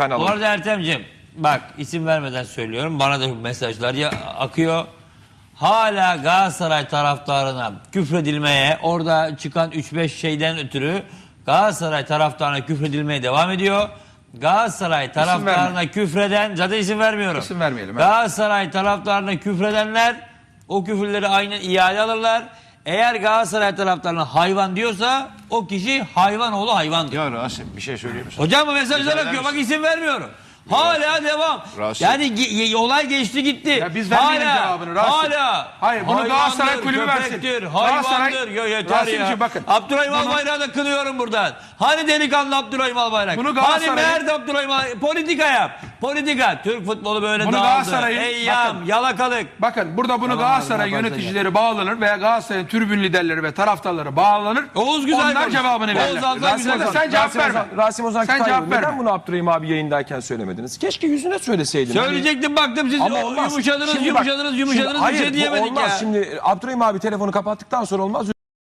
Lütfen Bu alın. arada Ertem'ciğim bak isim vermeden söylüyorum. Bana da mesajlar ya akıyor. Hala Galatasaray taraftarına küfredilmeye orada çıkan 3-5 şeyden ötürü Galatasaray taraftarına küfredilmeye devam ediyor. Galatasaray taraftarına küfreden zaten isim vermiyorum. İsim vermeyelim, evet. Galatasaray taraftarına küfredenler o küfürleri aynen iade alırlar. Eğer Galatasaray taraftarına hayvan diyorsa o kişi hayvan oğlu hayvandır. Ya Rasim bir şey söyleyeyim misin? Hocam bu mesajlar akıyor. Bak isim vermiyorum. Hala devam. Rasim. Yani ge- olay geçti gitti. Ya biz vermeyelim hala, cevabını, Rasim. Hala. Hayır, bunu Hayvandır, Galatasaray kulübü versin. köpektir, Galatasaray- Hayvandır. Yo, yeter Rasimciğim ya. bakın. Abdurrahim Albayrak'ı da kınıyorum buradan. Hani delikanlı Abdurrahim Albayrak? Bunu hani Galatasaray- mert Abdurrahim Albayrak? Politika yap. Politika. Türk futbolu böyle Bunu dağıldı. Galatasaray'ın- Eyyam, bakın. yalakalık. Bakın burada bunu Galatasaray yöneticileri bağlanır veya Galatasaray'ın tribün liderleri ve taraftarları bağlanır. Oğuz güzel Onlar konuş. cevabını Oğuz verirler. Aslan Rasim güzel Ozan, sen cevap Rasim verme. Rasim Ozan Sen cevap verme. Neden bunu Abdurrahim abi yayındayken söylemediniz? Keşke yüzüne söyleseydin. Söyleyecektim baktım siz Ama o- yumuşadınız Şimdi bak, yumuşadınız şimdi- yumuşadınız bir hayır, şey bu diyemedik olmaz. ya. Şimdi Abdurrahim abi telefonu kapattıktan sonra olmaz.